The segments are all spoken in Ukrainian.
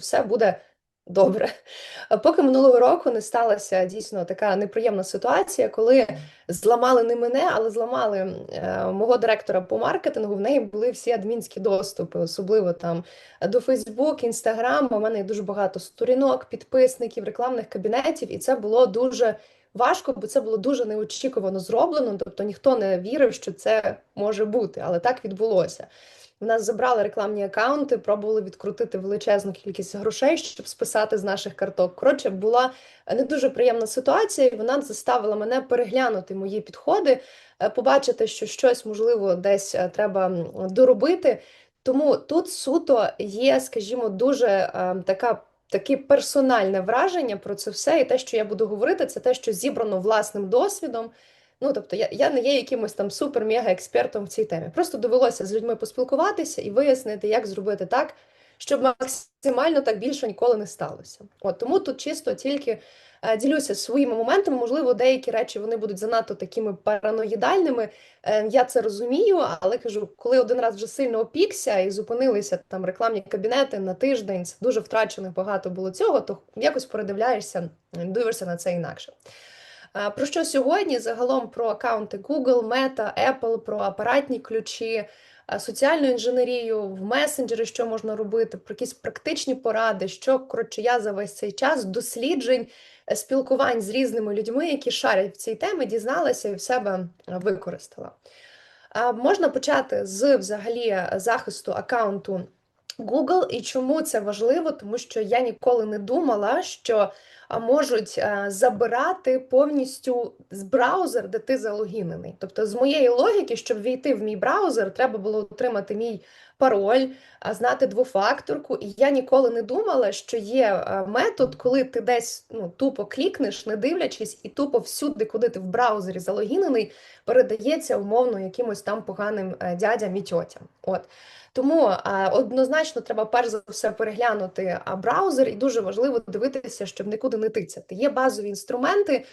все буде добре. Поки минулого року не сталася дійсно така неприємна ситуація, коли зламали не мене, але зламали е, мого директора по маркетингу. В неї були всі адмінські доступи, особливо там до Facebook, Instagram. У мене дуже багато сторінок, підписників, рекламних кабінетів, і це було дуже. Важко, бо це було дуже неочікувано зроблено, тобто ніхто не вірив, що це може бути, але так відбулося. В нас забрали рекламні акаунти, пробували відкрутити величезну кількість грошей, щоб списати з наших карток. Коротше, була не дуже приємна ситуація, і вона заставила мене переглянути мої підходи, е, побачити, що щось можливо десь е, треба доробити. Тому тут суто є, скажімо, дуже е, така. Таке персональне враження про це все, і те, що я буду говорити, це те, що зібрано власним досвідом. Ну, тобто, я, я не є якимось там супер-мега-експертом в цій темі. Просто довелося з людьми поспілкуватися і вияснити, як зробити так, щоб максимально так більше ніколи не сталося. От тому тут чисто тільки е, ділюся своїми моментами. Можливо, деякі речі вони будуть занадто такими параноїдальними. Е, я це розумію, але кажу, коли один раз вже сильно опікся і зупинилися там рекламні кабінети на тиждень, дуже втрачених багато було цього, то якось передивляєшся, дивишся на це інакше. Про що сьогодні? Загалом про аккаунти Google, Meta, Apple, про апаратні ключі, соціальну інженерію, в месенджери, що можна робити, про якісь практичні поради, що коротше я за весь цей час досліджень, е, спілкувань з різними людьми, які шарять в цій темі, дізналася і в себе використала. Можна почати з взагалі захисту аккаунту Google. І чому це важливо? Тому що я ніколи не думала, що можуть забирати повністю з браузер, де ти залогінений. Тобто, з моєї логіки, щоб війти в мій браузер, треба було отримати мій пароль, знати двофакторку. І я ніколи не думала, що є метод, коли ти десь ну, тупо клікнеш, не дивлячись, і тупо всюди, куди ти в браузері залогінений, передається умовно якимось там поганим е, дядям і тьотям. От. Тому однозначно треба перш за все переглянути браузер, і дуже важливо дивитися, щоб нікуди не тицяти. Є базові інструменти.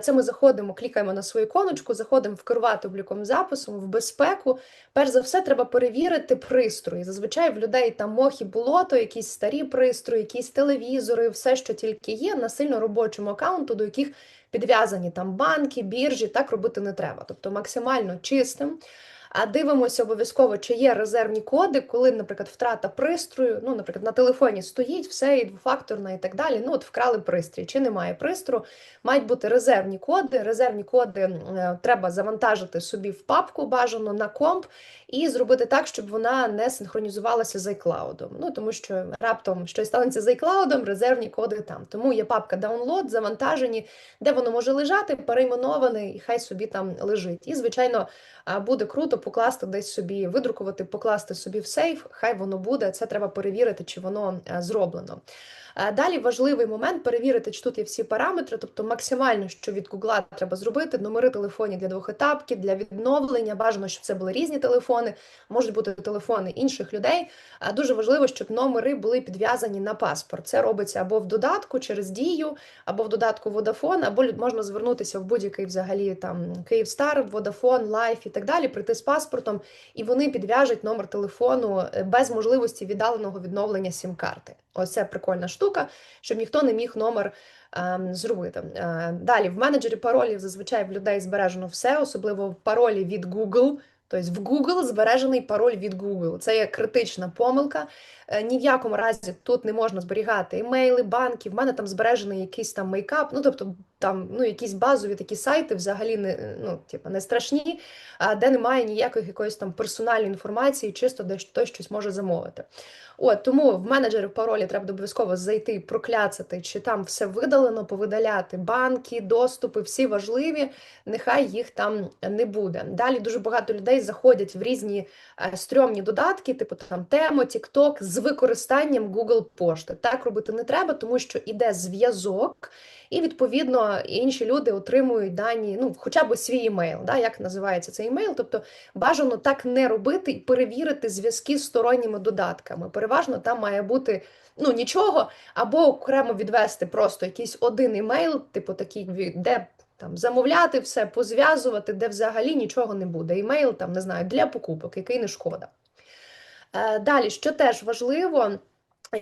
Це ми заходимо, клікаємо на свою іконочку, заходимо в керувати обліком записом, в безпеку. Перш за все, треба перевірити пристрої. Зазвичай в людей там мох і болото, якісь старі пристрої, якісь телевізори, все, що тільки є, на сильно робочому аккаунту, до яких підв'язані там банки, біржі, так робити не треба. Тобто максимально чистим. А дивимося обов'язково, чи є резервні коди, коли, наприклад, втрата пристрою, ну, наприклад, на телефоні стоїть все і двофакторна і так далі. Ну, от вкрали пристрій, чи немає пристрою, мають бути резервні коди. Резервні коди е, треба завантажити собі в папку бажано на комп і зробити так, щоб вона не синхронізувалася з iCloud. Ну, тому що раптом щось станеться з iCloud, резервні коди там. Тому є папка download, завантажені, де воно може лежати, перейменоване, і хай собі там лежить. І, звичайно, буде круто покласти десь собі, видрукувати, покласти собі в сейф, хай воно буде. Це треба перевірити, чи воно е, зроблено. Е, Далі важливий момент перевірити, чи тут є всі параметри, тобто максимально, що від Google треба зробити, номери телефонів для двохетапки, для відновлення. Бажано, щоб це були різні телефони, можуть бути телефони інших людей. Е, Дуже важливо, щоб номери були підв'язані на паспорт. Це робиться або в додатку через дію, або в додатку Vodafone, або можна звернутися в будь-який взагалі там Київстар, Vodafone, Life і так далі, прийти з паспортом, і вони підв'яжуть номер телефону е, без можливості віддаленого відновлення сім-карти. Ось це прикольна штука, щоб ніхто не міг номер ем, зробити. Е, далі в менеджері паролів зазвичай в людей збережено все, особливо в паролі від Google. Тобто в Google збережений пароль від Google. Це є критична помилка. Е, Ні в якому разі тут не можна зберігати емейли, банки. В мене там збережений якийсь там мейкап. Ну тобто там ну якісь базові такі сайти, взагалі не ну типу, не страшні, де немає ніякої якоїсь там персональної інформації, чисто де хтось щось може замовити. От тому в менеджері паролі треба обов'язково зайти, прокляцати, чи там все видалено, повидаляти банки, доступи, всі важливі. Нехай їх там не буде. Далі дуже багато людей заходять в різні е, стрьомні додатки, типу там Темо, TikTok, з використанням Google пошти. Так робити не треба, тому що іде зв'язок. І відповідно інші люди отримують дані, ну хоча б свій емейл, да, як називається цей емейл. Тобто бажано так не робити і перевірити зв'язки з сторонніми додатками. Переважно там має бути ну нічого, або окремо відвести просто якийсь один емейл, типу такий, де там замовляти все, позв'язувати, де взагалі нічого не буде. Емейл там не знаю для покупок, який не шкода. Е, Далі, що теж важливо.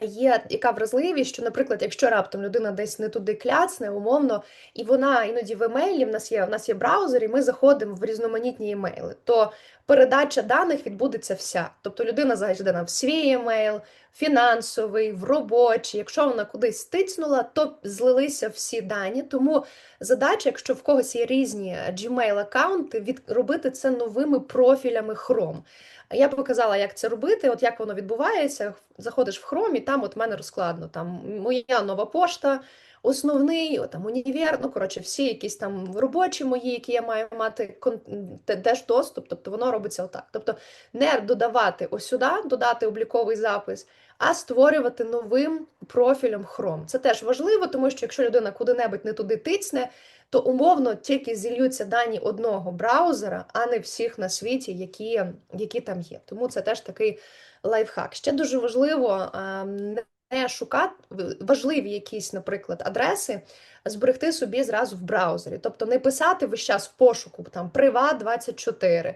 Є яка вразливість, що, наприклад, якщо раптом людина десь не туди кляцне, умовно, і вона іноді в емейлі, в нас є в нас є браузер, і ми заходимо в різноманітні емейли, то передача даних відбудеться вся. Тобто людина зайде в свій емейл, фінансовий, в робочий. Якщо вона кудись тицнула, то злилися всі дані. Тому задача, якщо в когось є різні Gmail аккаунти, від робити це новими профілями Chrome. Я показала, як це робити, от як воно відбувається. Заходиш в Chrome, і там от мене розкладно. Там моя нова пошта, основний, там універ, ну коротше, всі якісь там робочі мої, які я маю мати теж доступ, тобто воно робиться отак. Тобто не додавати ось сюди, додати обліковий запис, а створювати новим профілем Chrome. Це теж важливо, тому що якщо людина куди-небудь не туди тицне, то умовно тільки зільються дані одного браузера, а не всіх на світі, які які там є. Тому це теж такий лайфхак. Ще дуже важливо не шукати важливі якісь, наприклад, адреси, зберегти собі зразу в браузері. Тобто не писати весь час в пошуку там Приват24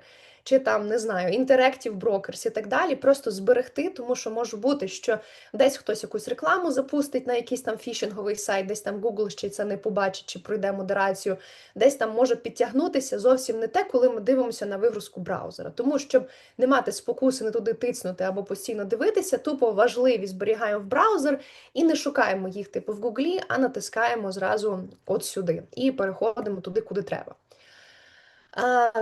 чи там не знаю, Interactive Brokers і так далі, просто зберегти, тому що може бути, що десь хтось якусь рекламу запустить на якийсь там фішинговий сайт, десь там Google ще це не побачить, чи пройде модерацію, десь там може підтягнутися зовсім не те, коли ми дивимося на вигрузку браузера. Тому щоб не мати спокуси, не туди тицнути або постійно дивитися, тупо важливість зберігаємо в браузер і не шукаємо їх типу в Гуглі, а натискаємо зразу от сюди і переходимо туди, куди треба.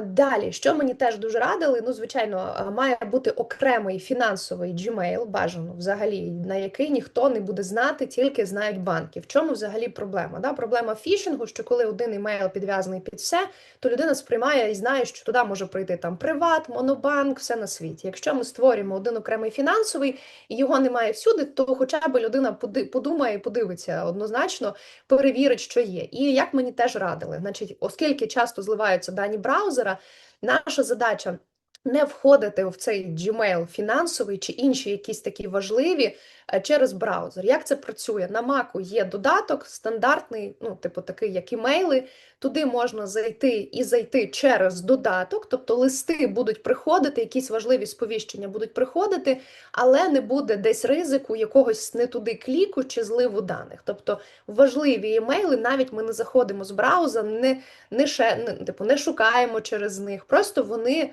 Далі, що мені теж дуже радили, ну, звичайно, має бути окремий фінансовий Gmail, бажано взагалі, на який ніхто не буде знати, тільки знають банки. В чому взагалі проблема? Да? Проблема фішингу, що коли один імейл підв'язаний під все, то людина сприймає і знає, що туди може прийти там Приват, Монобанк, все на світі. Якщо ми створюємо один окремий фінансовий і його немає всюди, то хоча б людина подумає подивиться однозначно, перевірить, що є. І як мені теж радили, значить, оскільки часто зливаються дані браузера, наша задача не входити в цей Gmail фінансовий чи інші якісь такі важливі е, через браузер. Як це працює? На Mac є додаток стандартний, ну, типу такий, як імейли. Туди можна зайти і зайти через додаток, тобто листи будуть приходити, якісь важливі сповіщення будуть приходити, але не буде десь ризику якогось не туди кліку чи зливу даних. Тобто важливі імейли, навіть ми не заходимо з браузера, не не, ще, не, типу, не шукаємо через них, просто вони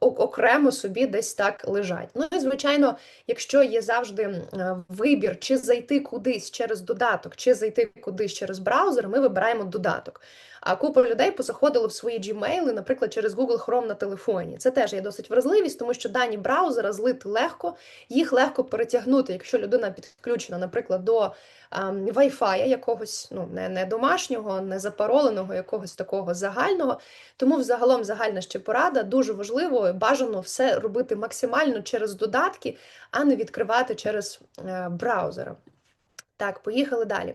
окремо собі десь так лежать. Ну і звичайно, якщо є завжди вибір, чи зайти кудись через додаток, чи зайти кудись через браузер, ми вибираємо додаток. А купа людей позаходили в свої Gmail, наприклад, через Google Chrome на телефоні. Це теж є досить вразливість, тому що дані браузера злити легко, їх легко перетягнути, якщо людина підключена, наприклад, до Wi-Fi якогось, ну не не домашнього, не запароленого, якогось такого загального. Тому взагалом загальна ще порада дуже важливо, бажано все робити максимально через додатки, а не відкривати через е, браузера. Так, поїхали далі.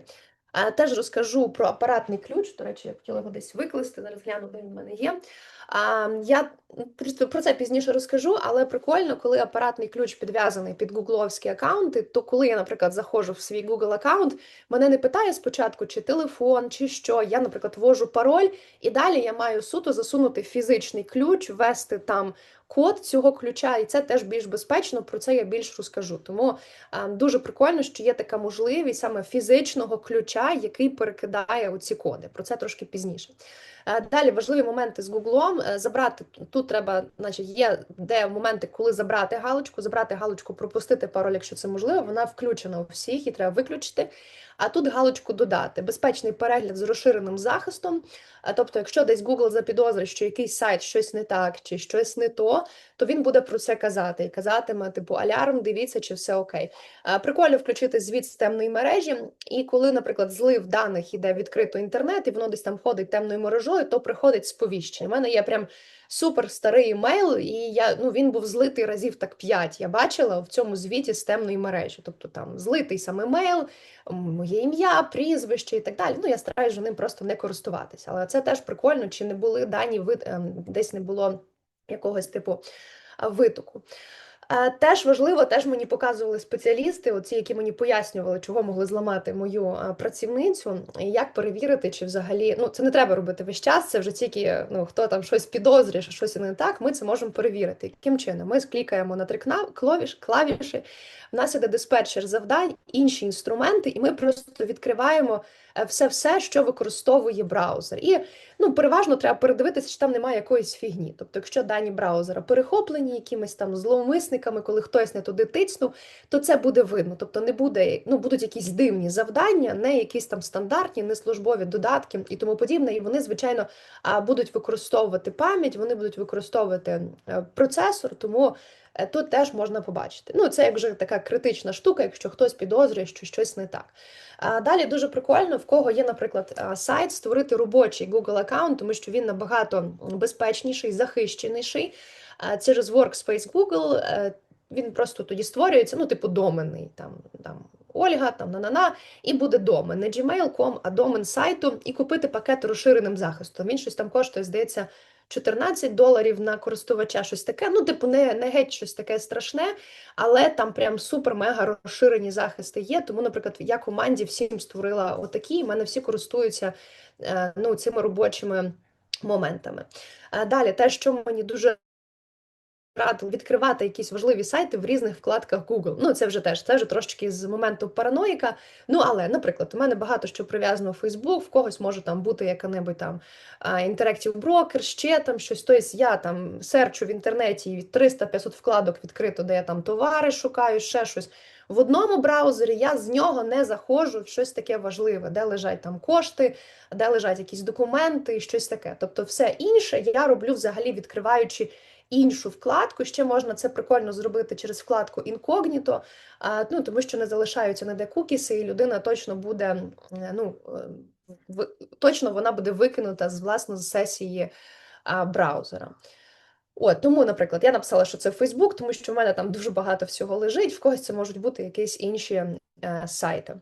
Теж розкажу про апаратний ключ. До речі, я хотіла його десь викласти, зараз гляну, де він в мене є. Я про це пізніше розкажу, але прикольно, коли апаратний ключ підв'язаний під гугловські аккаунти, то коли я, наприклад, заходжу в свій Google аккаунт, мене не питає спочатку, чи телефон, чи що. Я, наприклад, ввожу пароль, і далі я маю суто засунути фізичний ключ, ввести там код цього ключа, і це теж більш безпечно. Про це я більш розкажу. Тому а, дуже прикольно, що є така можливість саме фізичного ключа, який перекидає оці коди. Про це трошки пізніше. Далі важливі моменти з Гуглом. Забрати тут треба, значить, є де моменти, коли забрати галочку, забрати галочку, пропустити пароль, якщо це можливо. Вона включена у всіх і треба виключити. А тут галочку додати. Безпечний перегляд з розширеним захистом. Тобто, якщо десь Google запідозрить, що якийсь сайт щось не так чи щось не то, то він буде про це казати і казатиме, типу, алярм, дивіться, чи все окей. Прикольно включити звіт з темної мережі, і коли, наприклад, злив даних іде відкрито інтернет, і воно десь там ходить темною мережою, то приходить сповіщення. У мене є прям супер старий емейл, і я ну він був злитий разів так п'ять. Я бачила в цьому звіті з темної мережі. Тобто там злитий сам емейл, моє ім'я, прізвище і так далі. Ну я стараюся ним просто не користуватися. Але це теж прикольно, чи не були дані вид ем, десь не було якогось типу витоку. Е, Теж важливо, теж мені показували спеціалісти, оці, які мені пояснювали, чого могли зламати мою е, працівницю, і як перевірити, чи взагалі ну це не треба робити весь час. Це вже тільки ну хто там щось підозрює, що щось не так. Ми це можемо перевірити. Яким чином? Ми клікаємо на три клавіш, клавіші. В нас іде диспетчер завдань, інші інструменти, і ми просто відкриваємо все, все, що використовує браузер. І ну, переважно треба передивитися, чи там немає якоїсь фігні. Тобто, якщо дані браузера перехоплені якимись там зловмисниками, коли хтось не туди тицнув, то це буде видно. Тобто не буде, ну будуть якісь дивні завдання, не якісь там стандартні, не службові додатки і тому подібне. І вони, звичайно, будуть використовувати пам'ять, вони будуть використовувати е, процесор, тому. Е, тут теж можна побачити. Ну, це як вже така критична штука, якщо хтось підозрює, що щось не так. Далі дуже прикольно, в кого є, наприклад, сайт, створити робочий Google аккаунт, тому що він набагато безпечніший, захищеніший. Через Workspace Google е, він просто тоді створюється, ну, типу, доменний там. там Ольга, там на-на-на, і буде домен. Не gmail.com, а домен сайту, і купити пакет розширеним захистом. Він щось там коштує, здається, 14 доларів на користувача, щось таке. Ну, типу, не не геть щось таке страшне, але там прям супер-мега розширені захисти є. Тому, наприклад, я команді всім створила отакі, і мене всі користуються е, ну, цими робочими моментами. Далі, те, що мені дуже радив відкривати якісь важливі сайти в різних вкладках Google. Ну, це вже теж це вже трошки з моменту параноїка. Ну, але, наприклад, у мене багато що прив'язано в Facebook, в когось може там бути яка-небудь там Interactive Broker, ще там щось. Тобто я там серчу в інтернеті 300-500 вкладок відкрито, де я там товари шукаю, ще щось. В одному браузері я з нього не заходжу в щось таке важливе, де лежать там кошти, де лежать якісь документи щось таке. Тобто, все інше я роблю взагалі відкриваючи іншу вкладку. Ще можна це прикольно зробити через вкладку інкогніто, ну тому що не залишаються ніде кукіси, і людина точно буде, ну е, точно вона буде викинута з власне з сесії браузера. От, тому, наприклад, я написала, що це Facebook, тому що в мене там дуже багато всього лежить, в когось це можуть бути якісь інші е, сайти.